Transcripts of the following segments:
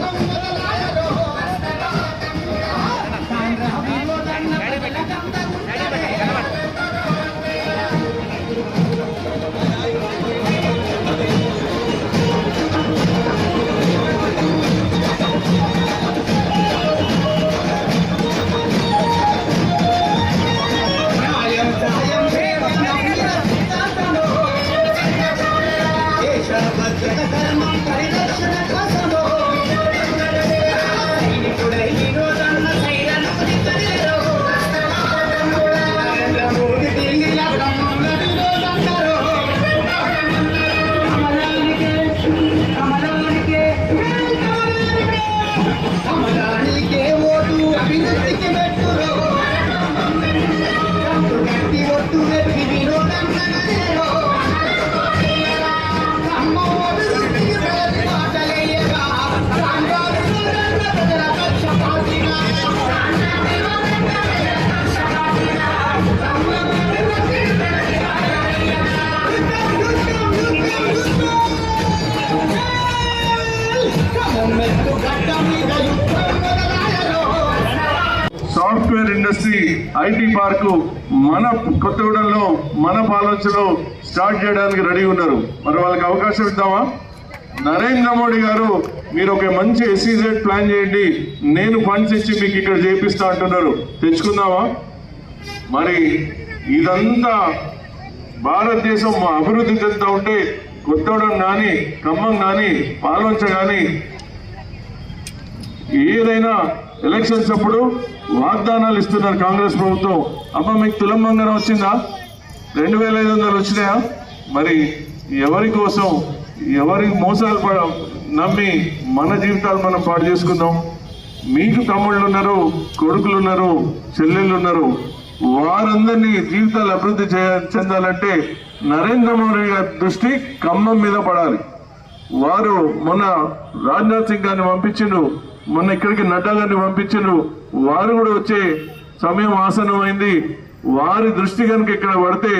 Come industry IT park మన కొత్తగూడెంలో మన పాలనలో స్టార్ట్ చేయడానికి రెడీ ఉన్నారు. మరి వాళ్ళకి అవకాశం ఇద్దామా? నరేంద్ర మోడీ గారు మీరు ఒక మంచి ఎస్సీజెడ్ ప్లాన్ చేయండి. నేను ఫండ్స్ ఇచ్చి మీకు ఇక్కడ చేపిస్తా అంటున్నారు. తెచ్చుకుందామా? మరి ఇదంతా భారతదేశం అభివృద్ధి చెందుతూ ఉంటే కొత్తగూడెం కానీ ఖమ్మం కానీ పాల్వంచ కానీ ఏదైనా ఎలక్షన్స్ అప్పుడు వాగ్దానాలు ఇస్తున్నారు కాంగ్రెస్ ప్రభుత్వం. అమ్మ మీకు తులం బంగారం వచ్చిందా? రెండు వేల ఐదు వందలు వచ్చినాయా? మరి ఎవరి కోసం ఎవరి మోసాలు నమ్మి మన జీవితాలు మనం పాడు చేసుకుందాం. మీకు తమ్ముళ్ళు ఉన్నారు కొడుకులు ఉన్నారు చెల్లెళ్ళు ఉన్నారు. వారందరినీ జీవితాలు అభివృద్ధి చెందాలంటే నరేంద్ర మోడీ గారి దృష్టి ఖమ్మం మీద పడాలి. వారు మొన్న రాజ్నాథ్ సింగ్ గారిని పంపించిండు మొన్న ఇక్కడికి నడ్డా గారిని పంపించారు వారు కూడా వచ్చే సమయం ఆసనమైంది వారి దృష్టి కనుక ఇక్కడ పడితే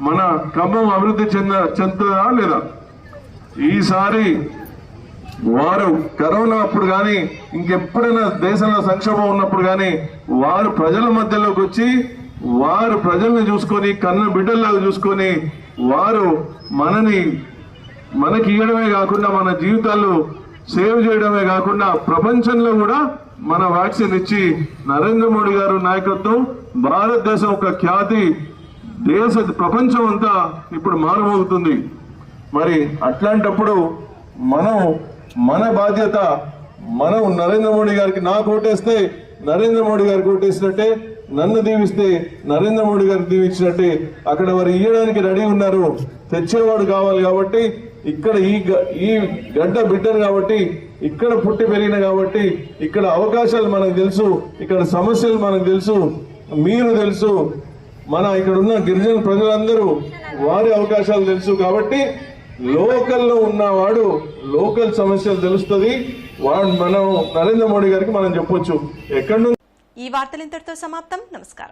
మన ఖమ్మం అభివృద్ధి చెంద చెందుతుందా లేదా? ఈసారి వారు కరోనా అప్పుడు కానీ ఇంకెప్పుడైనా దేశంలో సంక్షోభం ఉన్నప్పుడు కానీ వారు ప్రజల మధ్యలోకి వచ్చి వారు ప్రజల్ని చూసుకొని కన్న బిడ్డల్లాగా చూసుకొని వారు మనని మనకి ఇవ్వడమే కాకుండా మన జీవితాలు సేవ్ చేయడమే కాకుండా ప్రపంచంలో కూడా మన వ్యాక్సిన్ ఇచ్చి నరేంద్ర మోడీ గారు నాయకత్వం భారతదేశం ఒక ఖ్యాతి దేశ ప్రపంచం అంతా ఇప్పుడు మారుమోగుతుంది. మరి అట్లాంటప్పుడు మనం మన బాధ్యత మనం నరేంద్ర మోడీ గారికి నాకు ఓటేస్తే నరేంద్ర మోడీ గారికి ఓటేసినట్టే నన్ను దీవిస్తే నరేంద్ర మోడీ గారికి దీవించినట్టే అక్కడ వారు ఇయ్యడానికి రెడీ ఉన్నారు తెచ్చేవాడు కావాలి కాబట్టి ఇక్కడ ఈ గ- ఈ గడ్డ బిడ్డను కాబట్టి ఇక్కడ పుట్టి పెరిగిన కాబట్టి ఇక్కడ అవకాశాలు మనకు తెలుసు ఇక్కడ సమస్యలు మనకు తెలుసు మీరు తెలుసు. మన ఇక్కడ ఉన్న గిరిజన ప్రజలందరూ వారి అవకాశాలు తెలుసు కాబట్టి లోకల్లో ఉన్నవాడు లోకల్ సమస్యలు తెలుస్తుంది. వాడు మనం నరేంద్ర మోడీ గారికి మనం చెప్పొచ్చు. ఎక్కడి ఈ వార్తలు ఇంతటితో సమాప్తం. నమస్కారం.